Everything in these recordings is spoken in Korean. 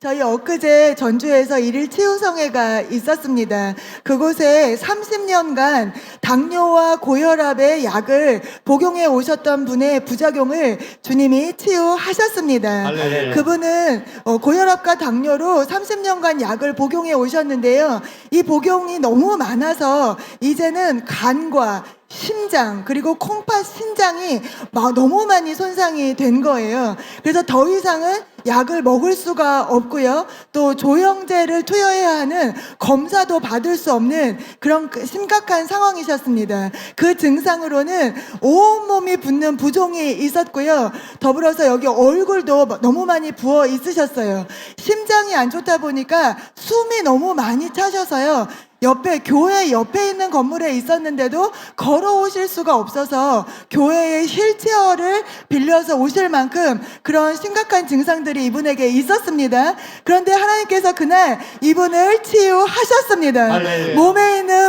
저희 엊그제 전주에서 일일 치유성회가 있었습니다. 그곳에 30년간 당뇨와 고혈압의 약을 복용해 오셨던 분의 부작용을 주님이 치유하셨습니다. 할렐루야. 그분은 어, 고혈압과 당뇨로 30년간 약을 복용해 오셨는데요. 이 복용이 너무 많아서 이제는 간과 심장 그리고 콩팥 신장이 막 너무 많이 손상이 된 거예요. 그래서 더 이상은 약을 먹을 수가 없고요. 또 조영제를 투여해야 하는 검사도 받을 수 없는 그런 그 심각한 상황이셨습니다. 그 증상으로는 온몸이 붓는 부종이 있었고요. 더불어서 여기 얼굴도 너무 많이 부어 있으셨어요. 심장이 안 좋다 보니까 숨이 너무 많이 차셔서요. 옆에 교회 옆에 있는 건물에 있었는데도 걸어오실 수가 없어서 교회의 휠체어를 빌려서 오실 만큼 그런 심각한 증상들이 이분에게 있었습니다. 그런데 하나님께서 그날 이분을 치유하셨습니다. 할렐루야.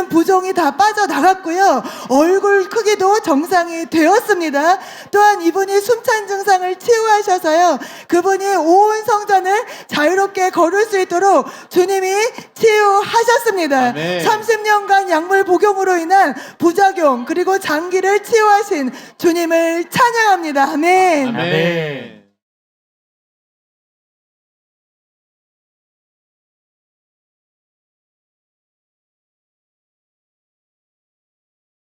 몸에 있는 부종이 다 빠져나갔고요. 얼굴 크기도 정상이 되었습니다. 또한 이분이 숨찬 증상을 치유하셔서요. 그분이 온 성전을 자유롭게 걸을 수 있도록 주님이 치유하셨습니다. 아멘. 30년간 약물 복용으로 인한 부작용 그리고 장기를 치유하신 주님을 찬양합니다. 아멘. 아멘.